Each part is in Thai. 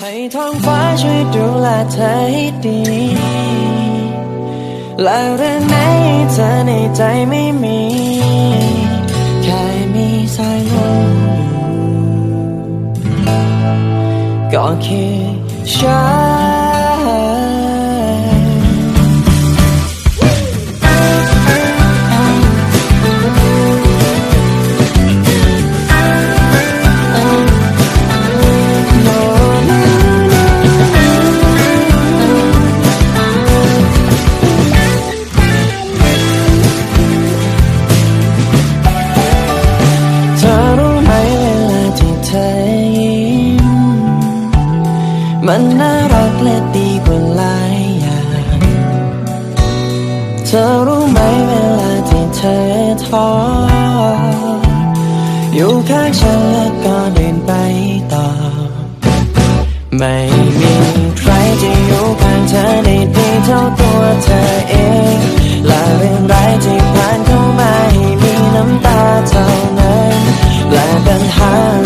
ให้ท้องฟ้าช่วยดูแลเธอให้ดี และเรื่องไหนเธอในใจไม่มี แค่มีสายลมอยู่ก็คือฉัน มันน่ารักและดีกว่าหลายอย่างเธอรู้ไหมเวลาที่เธอท้ออยู่ข้างฉันแล้วก็เดินไปต่อ ไม่มีใครจะอยู่ข้างเธอได้ดีเท่าตัวเธอเองและเรื่องร้ายที่ผ่านเข้ามาให้มีน้ำตาเท่านั้นและปัญหา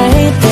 แลเธ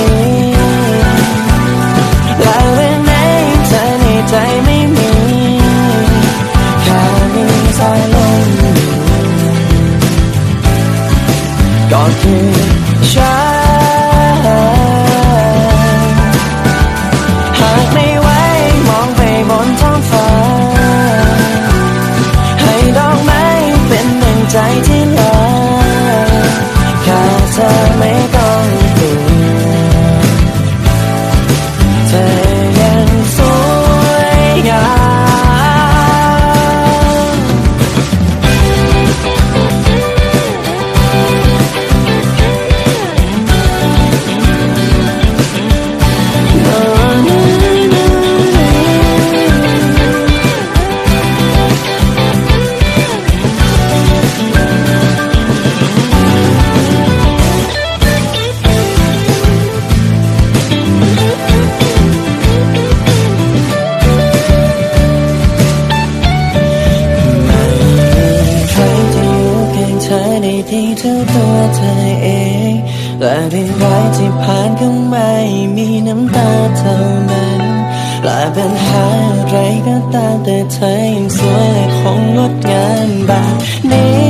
ที่เท่าตัวเธอเอง และเรื่องรายที่ผ่านก็ไม่มีน้ำตาเท่านั้นและปัญหาอะไรก็ตามแต่เธอยังสวยและคงงดงามแบบนี้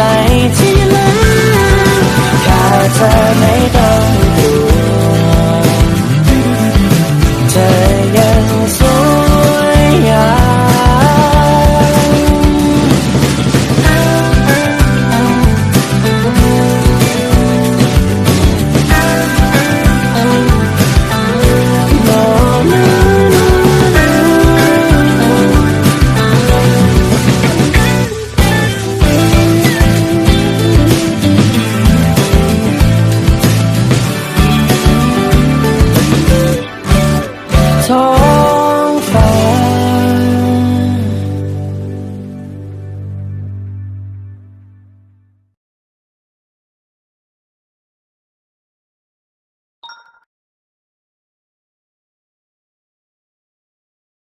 再见